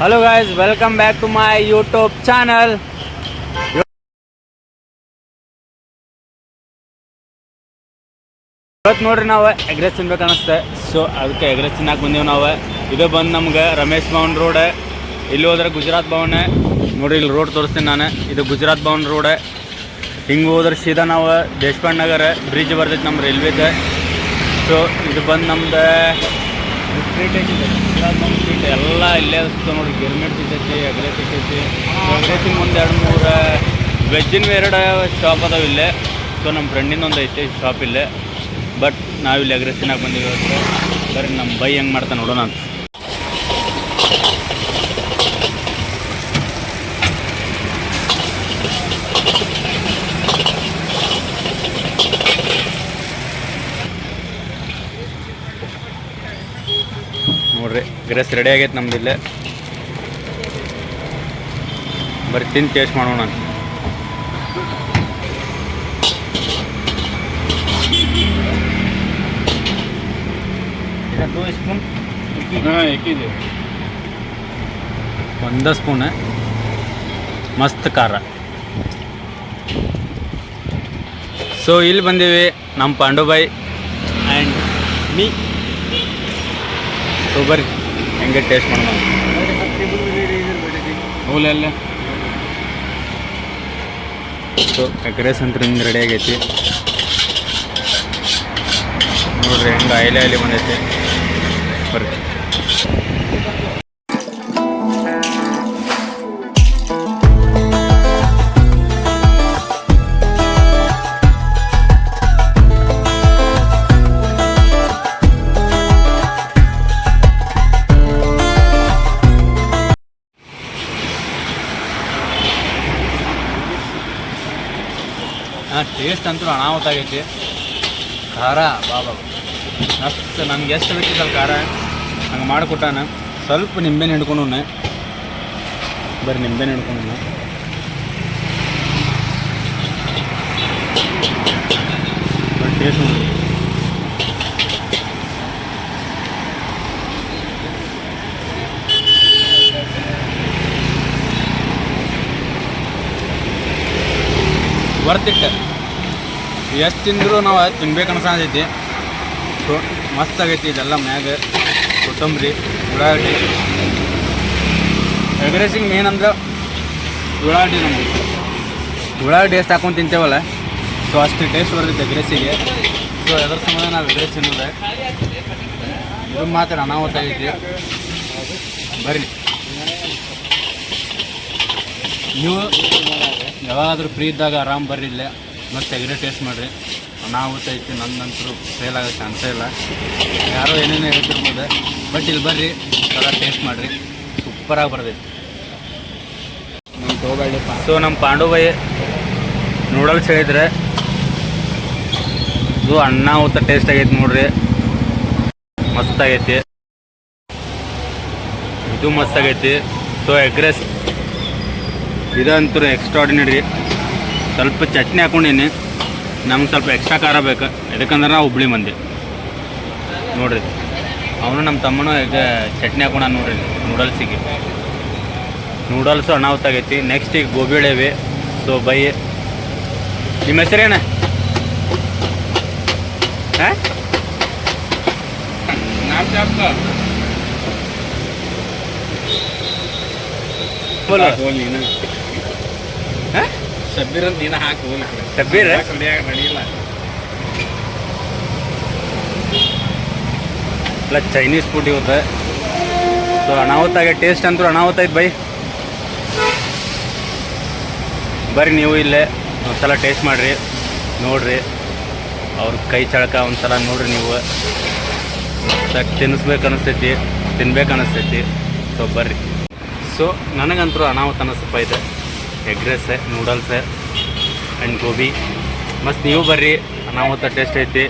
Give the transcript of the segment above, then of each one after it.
Hello guys welcome back to my YouTube channel ಇವತ್ತು ನೋಡ್ರಿ ನಾವು ಎಗ್ರೆಸ್ ತಿನ್ಬೇಕು ಅನಿಸ್ತೆ ಸೊ ಅದಕ್ಕೆ ಎಗ್ರೆಸ್ ತಿನ್ನಕ್ಕೆ ಬಂದೀವಿ ನಾವು. ಇದು ಬಂದು ನಮ್ಗೆ ರಮೇಶ್ ಭವನ್ ರೋಡ್ ಇಲ್ಲಿ ಹೋದ್ರೆ ಗುಜರಾತ್ ಭವನ್. ನೋಡ್ರಿ, ಇಲ್ಲಿ ರೋಡ್ ತೋರಿಸ್ತೀನಿ ನಾನು. ಇದು ಗುಜರಾತ್ ಭವನ್ ರೋಡ್ ಹಿಂಗೆ ಹೋದ್ರೆ ಸೀದಾ ನಾವು ದೇಶಪಾಂಡ್ ನಗರ. ಬ್ರಿಡ್ಜ್ ಬರ್ತೈತೆ ನಮ್ಮ ರೈಲ್ವೇದ ಸೊ ಇದು ಬಂದು ನಮ್ದು ಸ್ಟ್ರೀಟ್ ಐತಿದೆ ಎಲ್ಲಾ ಇಲ್ಲೇ ಸಿಗ್ತಾವೆ ನೋಡಿ, ಗಿರ್ಮಿಟ್ ಸಿಗ್ತೈತಿ ಎಗ್ರೆಸ್ ಸಿಗ್ತೈತಿ ಮುಂದೆ ಎರಡು ಮೂರು, ವೆಜ್ಜಿನ ಎರಡು ಶಾಪ್ ಅದಾವ ಇಲ್ಲೇ. ಸೊ ನಮ್ಮ ಫ್ರೆಂಡಿನ ಒಂದು ಐತಿ ಶಾಪ್ ಇಲ್ಲೇ. ಬಟ್ ನಾವಿಲ್ಲಿ ಅಗ್ರೆಸಿನಾಗ ಬಂದೀವಿ ಬರೀ ನಮ್ಮ ಬೈ ಹೆಂಗೆ ಮಾಡ್ತಾನೆ ನೋಡೋಣ ಅಂತ ನೋಡ್ರಿ ಗ್ರೆಸ್ ರೆಡಿ ಆಗೈತೆ ನಮ್ದು ಇಲ್ಲೇ. ಬರೀ ತಿಂದು ಟೇಸ್ಟ್ ಮಾಡೋಣ ಅಂತ. ಸ್ಪೂನ್ ಒಂದು ಸ್ಪೂನ್ ಮಸ್ತ್ ಖಾರ. ಸೊ ಇಲ್ಲಿ ಬಂದೀವಿ ನಮ್ಮ ಪಾಂಡುಬಾಯಿ ಆ್ಯಂಡ್ ಮೀ ಸೊ ಬರ್ರಿ ಹೆಂಗೆ ಟೇಸ್ಟ್ ಮಾಡೋಣ ಹೋಲೆಲ್ಲ ಸೊ ಎಗ್ರೆಸ್ ಅಂತ ಹಿಂಗೆ ರೆಡಿ ಆಗೈತಿ. ನೋಡ್ರಿ, ಹೆಂಗೆ ಆಯ್ಲೆ ಆಯ್ಲಿ ಬಂದೈತಿ. ಬರ್ರಿ. ಟೇಸ್ಟ್ ಅಂತೂ ಅನಾಹುತ ಆಗೈತಿ. ಖಾರ, ಬಾಬಾ. ಮಸ್ತ್ ನಮ್ಗೆ ಎಷ್ಟು ಬೇಕಿದ್ದಲ್ಲ ಖಾರ, ಹಂಗೆ ಮಾಡಿಕೊಟ್ಟಾನ. ಸ್ವಲ್ಪ ನಿಂಬೆನ ಹಿಡ್ಕೊಂಡು ಬರೀ ನಿಂಬೆನ ಹಿಡ್ಕೊಂಡು ಬಟ್ ಟೇಸ್ಟ್ ಎಷ್ಟು ತಿಂದರೂ ನಾವು ತಿನ್ಬೇಕು ಅನ್ಸತೈತಿ ಸೊ, ಮಸ್ತ್ ಆಗೈತಿ ಇದೆಲ್ಲ ಮ್ಯಾಗ. ಕೊತ್ತಂಬರಿ, ಉಳ್ಳಾಗಡ್ಡಿ. ಎಗ್ರೆಸಿಂಗ್ ಮೇನ್ ಅಂದ್ರೆ ಉಳ್ಳಾಗಡ್ಡಿ ನಮಗೆ ಉಳ್ಳಾಗಡ್ಡಿ ಎಷ್ಟು ಹಾಕೊಂಡು ತಿಂತೇವಲ್ಲ? ಸೊ ಅಷ್ಟು ಟೇಸ್ಟ್ ಬರ್ತೈತೆ ಎಗ್ರೆಸಿಗೆ ಸೊ ಅದರ ಸಮಯ ನಾವು ಎಗ್ರೆಸ್ ತಿನ್ನೋದೆ. ಇದು ಮಾತ್ರ ಅನಾಹುತ ಆಗೈತಿ ಬರ್ರಿ. ನೀವು ಯಾವಾದರೂ ಫ್ರೀ ಇದ್ದಾಗ ಆರಾಮ್ ಬರ್ರಿ ಇಲ್ಲೇ. ಮತ್ತೆ ತೆಗೆದು ಟೇಸ್ಟ್ ಮಾಡಿರಿ. ಅನಾಹುತ ಐತಿ ನನ್ನಂತರೂ ಫೇಲ್ ಆಗೋ ಚಾನ್ಸ ಇಲ್ಲ. ಯಾರೋ ಏನೇನೋ ಹೇಳ್ತಿರ್ಬೋದು ಬಟ್ ಇಲ್ಲಿ ಬರ್ರಿ ಥರ ಟೇಸ್ಟ್ ಮಾಡಿರಿ. ಸೂಪರಾಗಿ ಬರ್ತೈತಿ. ಸೊ ನಮ್ಮ ಪಾಂಡುಬಾಯಿ ನೂಡಲ್ಸ್ ಹೇಳಿದ್ರೆ, ಇದು ಅನ್ನಾಹುತ ಟೇಸ್ಟ್ ಆಗೈತಿ ನೋಡ್ರಿ. ಮಸ್ತ್ ಆಗೈತಿ. ಇದು ಮಸ್ತ್ ಆಗೈತಿ. ಸೊ ಎಗ್ರೆಸ್ ಇದಂತೂ ಎಕ್ಸ್ಟ್ರಾಡಿನರಿ ಸ್ವಲ್ಪ ಚಟ್ನಿ ಹಾಕೊಂಡೀನಿ. ನಮ್ಗೆ ಸ್ವಲ್ಪ ಎಕ್ಸ್ಟ್ರಾ ಖಾರ ಬೇಕು. ಯಾಕಂದ್ರೆ ನಾವು ಹುಬ್ಳಿ ಮಂದಿ. ನೋಡ್ರಿ. ಅವನು ನಮ್ಮ ತಮ್ಮನು ಈಗ ಚಟ್ನಿ ಹಾಕೊಂಡ ನೋಡ್ರಿ. ನೂಡಲ್ಸಿಗೆ. ನೂಡಲ್ಸು ಅನಾಹುತ ಆಗೈತಿ ನೆಕ್ಸ್ಟ್ ಈಗ ಗೋಬಿ ಎಳೆವಿ. So by. ನಿಮ್ಮ ಹೆಸರೇನ ಬೋಲು ಹಾಂ? ಶಬ್ಬೀರ್ ಅಂತ ನೀನು ಹಾಕಿ ಹೋಗ್ಲಿಕ್ಕೆ ಶಬ್ಬೀರ್? ನಡೆಯಿಲ್ಲ ಇಲ್ಲ ಚೈನೀಸ್ ಫುಡ್ ಇವತ್ತು. ಸೊ ಅನಾಹುತ ಆಗೈತೆ ಟೇಸ್ಟ್ ಅಂತೂ ಅನಾಹುತ ಐತೆ ಬೈ. ಬರ್ರಿ ನೀವು ಇಲ್ಲೇ ಒಂದ್ಸಲ ಟೇಸ್ಟ್ ಮಾಡಿರಿ ನೋಡ್ರಿ. ಅವ್ರ ಕೈ ಚಳಕ ಒಂದ್ಸಲ ನೋಡ್ರಿ ನೀವು. ಸಕ್ ತಿನ್ನಿಸ್ಬೇಕು ಅನಿಸ್ತೈತಿ ತಿನ್ಬೇಕು ಅನಿಸ್ತೈತಿ. ಸೊ ಬರ್ರಿ. ಸೊ ನನಗಂತೂ ಅನಾಹುತ ಅನಿಸ್ತಪ್ಪ ಇದೆ. Egg rice noodles and gobi. ಮಸ್ತ್, ನೀವು ಬರ್ರಿ. ಅನಾಹುತ ಟೇಸ್ಟ್ ಐತಿ.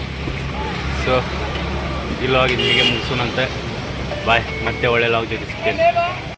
ಸೊ ಈ ಲಾಗ್ ಇಲ್ಲಿಗೆ ಮುಗಿಸೋಣಂತೆ. ಬಾಯ್ ಮತ್ತೆ ಒಳ್ಳೆ ಲಾಗ್ ಜೊತೆ ಸಿಗ್ತೇನೆ